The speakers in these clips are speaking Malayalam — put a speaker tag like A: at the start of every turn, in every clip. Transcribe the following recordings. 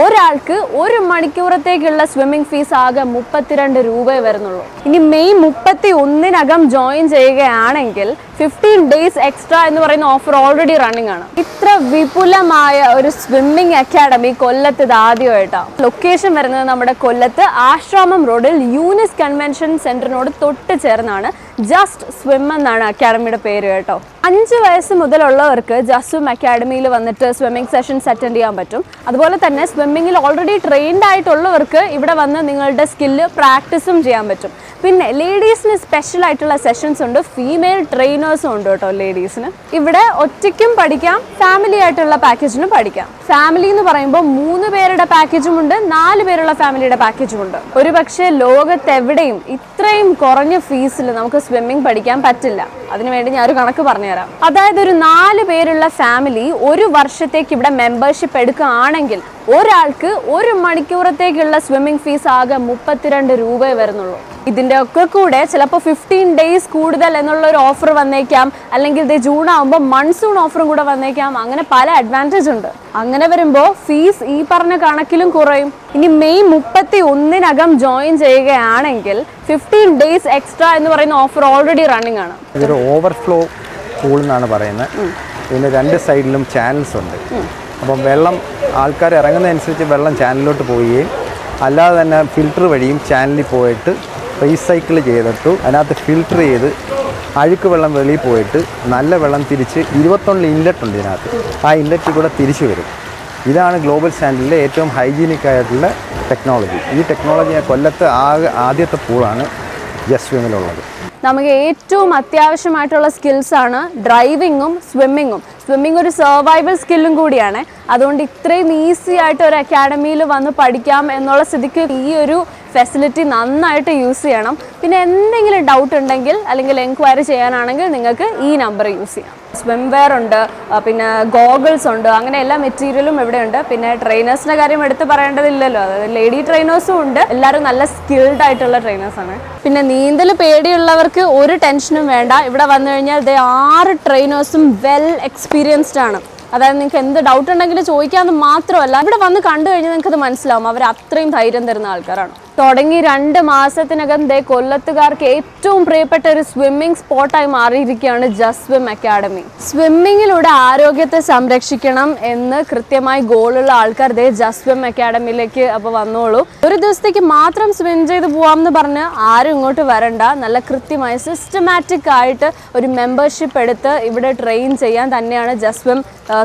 A: ഒരാൾക്ക് ഒരു മണിക്കൂറത്തേക്കുള്ള സ്വിമ്മിംഗ് ഫീസ് ആകെ മുപ്പത്തിരണ്ട് രൂപയെ വരുന്നുള്ളൂ. ഇനി മെയ് മുപ്പത്തി ഒന്നിനകം ജോയിൻ ചെയ്യുകയാണെങ്കിൽ ഫിഫ്റ്റീൻ ഡേയ്സ് എക്സ്ട്രാ എന്ന് പറയുന്ന ഓഫർ ഓൾറെഡി റണ്ണിംഗ് ആണ്. ഇത്ര വിപുലമായ ഒരു സ്വിമ്മിംഗ് അക്കാഡമി കൊല്ലത്ത് ഇത് ആദ്യമായിട്ടാണ് ലൊക്കേഷൻ വരുന്നത് നമ്മുടെ കൊല്ലത്ത് ആശ്രാമം റോഡിൽ യൂനിസ് കൺവെൻഷൻ സെന്ററിനോട് തൊട്ട് ചേർന്നാണ് ജസ്റ്റ് സ്വിം എന്നാണ് അക്കാഡമിയുടെ പേര് കേട്ടോ. അഞ്ച് വയസ്സ് മുതലുള്ളവർക്ക് ജസ്റ്റ് സ്വിം അക്കാഡമിയിൽ വന്നിട്ട് സ്വിമ്മിംഗ് സെഷൻസ് അറ്റൻഡ് ചെയ്യാൻ പറ്റും. അതുപോലെ തന്നെ സ്വിമ്മിങ്ങിൽ ഓൾറെഡി ട്രെയിൻഡ് ആയിട്ടുള്ളവർക്ക് ഇവിടെ വന്ന് നിങ്ങളുടെ സ്കില്ല് പ്രാക്ടീസും ചെയ്യാൻ പറ്റും. പിന്നെ ലേഡീസിന് സ്പെഷ്യൽ ആയിട്ടുള്ള സെഷൻസ് ഉണ്ട്. ഫീമെയിൽ ട്രെയിനേഴ്സും ഉണ്ട് കേട്ടോ ലേഡീസിന് ഇവിടെ ഒറ്റയ്ക്കും പഠിക്കാം ഫാമിലി ആയിട്ടുള്ള പാക്കേജിനും പഠിക്കാം. ഫാമിലി എന്ന് പറയുമ്പോൾ മൂന്ന് പേരുടെ പാക്കേജും ഉണ്ട് നാല് പേരുള്ള ഫാമിലിയുടെ പാക്കേജും ഉണ്ട്. ഒരു പക്ഷേ ലോകത്തെവിടെയും ഇത്രയും കുറഞ്ഞ ഫീസിൽ നമുക്ക് സ്വിമ്മിംഗ് പഠിക്കാൻ പറ്റില്ല. അതിനുവേണ്ടി ഞാൻ ഒരു കണക്ക് പറഞ്ഞുതരാം. അതായത് ഒരു നാല് പേരുള്ള ഫാമിലി ഒരു വർഷത്തേക്ക് ഇവിടെ മെമ്പർഷിപ്പ് എടുക്കുകയാണെങ്കിൽ ഒരാൾക്ക് ഒരു മണിക്കൂറത്തേക്കുള്ള സ്വിമ്മിംഗ് ഫീസ് ആകെ മുപ്പത്തിരണ്ട് രൂപയെ വരുന്നുള്ളൂ. ഇതിന്റെ ഒക്കെ കൂടെ ചിലപ്പോൾ ഫിഫ്റ്റീൻ ഡേയ്സ് കൂടുതൽ എന്നുള്ള ഒരു ഓഫർ വന്നേക്കാം. അല്ലെങ്കിൽ ഇത് ജൂൺ ആകുമ്പോൾ മൺസൂൺ ഓഫറും കൂടെ വന്നേക്കാം. അങ്ങനെ പല അഡ്വാന്റേജ് ഉണ്ട്. അങ്ങനെ വരുമ്പോൾ ഫീസ് ഈ പറഞ്ഞ കണക്കിലും കുറയും. ഇനി മെയ് മുപ്പത്തി ഒന്നിനകം ജോയിൻ ചെയ്യുകയാണെങ്കിൽ ഫിഫ്റ്റീൻ ഡേയ്സ് എക്സ്ട്രാ എന്ന് പറയുന്ന ഓഫർ ഓൾറെഡി റണ്ണിങ് ആണ്.
B: ഇതൊരു ഓവർഫ്ലോ പൂൾ എന്നാണ് പറയുന്നത്. ഇതിന് രണ്ട് സൈഡിലും ചാനൽസ് ഉണ്ട്. അപ്പം വെള്ളം ആൾക്കാർ ഇറങ്ങുന്നതനുസരിച്ച് വെള്ളം ചാനലിലോട്ട് പോവുകയും അല്ലാതെ തന്നെ ഫിൽറ്റർ വഴിയും ചാനലിൽ പോയിട്ട് റീസൈക്കിൾ ചെയ്തിട്ടു അതിനകത്ത് ഫിൽറ്റർ ചെയ്ത് അഴുക്ക് വെള്ളം വെളിയിൽ പോയിട്ട് നല്ല വെള്ളം തിരിച്ച് ഇരുപത്തൊന്നിൽ ഇൻലെറ്റ് ഉണ്ട് ഇതിനകത്ത്. ആ ഇൻലെറ്റിൽ കൂടെ തിരിച്ചു വരും. ഇതാണ് ഗ്ലോബൽ സ്റ്റാൻഡേർഡിലെ ഏറ്റവും ഹൈജീനിക് ആയിട്ടുള്ള ടെക്നോളജി ഈ ടെക്നോളജി കൊല്ലത്ത് ആകെ ആദ്യത്തെ പൂളാണ് ജസ്വിമിലുള്ളത്
A: നമുക്ക് ഏറ്റവും അത്യാവശ്യമായിട്ടുള്ള സ്കിൽസാണ് ഡ്രൈവിങ്ങും സ്വിമ്മിങ്ങും സ്വിമ്മിങ് ഒരു സർവൈവൽ സ്കില്ലും കൂടിയാണ്. അതുകൊണ്ട് ഇത്രയും ഈസി ആയിട്ട് ഒരു അക്കാഡമിയിൽ വന്ന് പഠിക്കാം എന്നുള്ള സ്ഥിതിക്ക് ഈ ഒരു ഫെസിലിറ്റി നന്നായിട്ട് യൂസ് ചെയ്യണം. പിന്നെ എന്തെങ്കിലും ഡൗട്ട് ഉണ്ടെങ്കിൽ അല്ലെങ്കിൽ എൻക്വയറി ചെയ്യാനാണെങ്കിൽ നിങ്ങൾക്ക് ഈ നമ്പർ യൂസ് ചെയ്യാം. സ്വിം വെയർ ഉണ്ട് പിന്നെ ഗോഗിൾസ് ഉണ്ട് അങ്ങനെ എല്ലാ മെറ്റീരിയലും ഇവിടെ ഉണ്ട്. പിന്നെ ട്രെയിനേഴ്സിന്റെ കാര്യം എടുത്ത് പറയേണ്ടതില്ലല്ലോ. അതായത് ലേഡി ട്രെയിനേഴ്സും ഉണ്ട്. എല്ലാവരും നല്ല സ്കിൽഡ് ആയിട്ടുള്ള ട്രെയിനേഴ്സാണ് പിന്നെ നീന്തൽ പേടിയുള്ളവർക്ക് ഒരു ടെൻഷനും വേണ്ട. ഇവിടെ വന്നു കഴിഞ്ഞാൽ ദേ ആറ് ട്രെയിനേഴ്സും വെൽ എക്സ്പീരിയൻസ്ഡ് ആണ്. അതായത് നിങ്ങൾക്ക് എന്ത് ഡൗട്ട് ഉണ്ടെങ്കിലും ചോദിക്കാമെന്ന് മാത്രമല്ല ഇവിടെ വന്ന് കണ്ടു കഴിഞ്ഞാൽ നിങ്ങൾക്ക് അത് മനസ്സിലാവും. അവർ അത്രയും ധൈര്യം തരുന്ന ആൾക്കാരാണ്. തുടങ്ങി രണ്ട് മാസത്തിനകം ദേ കൊല്ലത്തുകാർക്ക് ഏറ്റവും പ്രിയപ്പെട്ട ഒരു സ്വിമ്മിംഗ് സ്പോട്ടായി മാറിയിരിക്കുകയാണ് ജസ്റ്റ് സ്വിം അക്കാഡമി സ്വിമ്മിങ്ങിലൂടെ ആരോഗ്യത്തെ സംരക്ഷിക്കണം എന്ന് കൃത്യമായി ഗോളുള്ള ആൾക്കാർ ദേ ജസ്റ്റ് സ്വിം അക്കാഡമിയിലേക്ക് അപ്പോൾ വന്നോളൂ. ഒരു ദിവസത്തേക്ക് മാത്രം സ്വിം ചെയ്ത് പോവാം എന്ന് പറഞ്ഞ് ആരും ഇങ്ങോട്ട് വരണ്ട. നല്ല കൃത്യമായി സിസ്റ്റമാറ്റിക് ആയിട്ട് ഒരു മെമ്പർഷിപ്പ് എടുത്ത് ഇവിടെ ട്രെയിൻ ചെയ്യാൻ തന്നെയാണ് ജസ്റ്റ് സ്വിം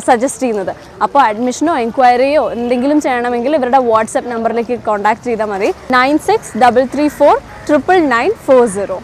A: സജസ്റ്റ് ചെയ്യുന്നത്. അപ്പോൾ അഡ്മിഷനോ എൻക്വയറിയോ എന്തെങ്കിലും ചെയ്യണമെങ്കിൽ ഇവരുടെ വാട്സപ്പ് നമ്പറിലേക്ക് കോൺടാക്ട് ചെയ്താൽ മതി. nine six double three four triple nine four zero.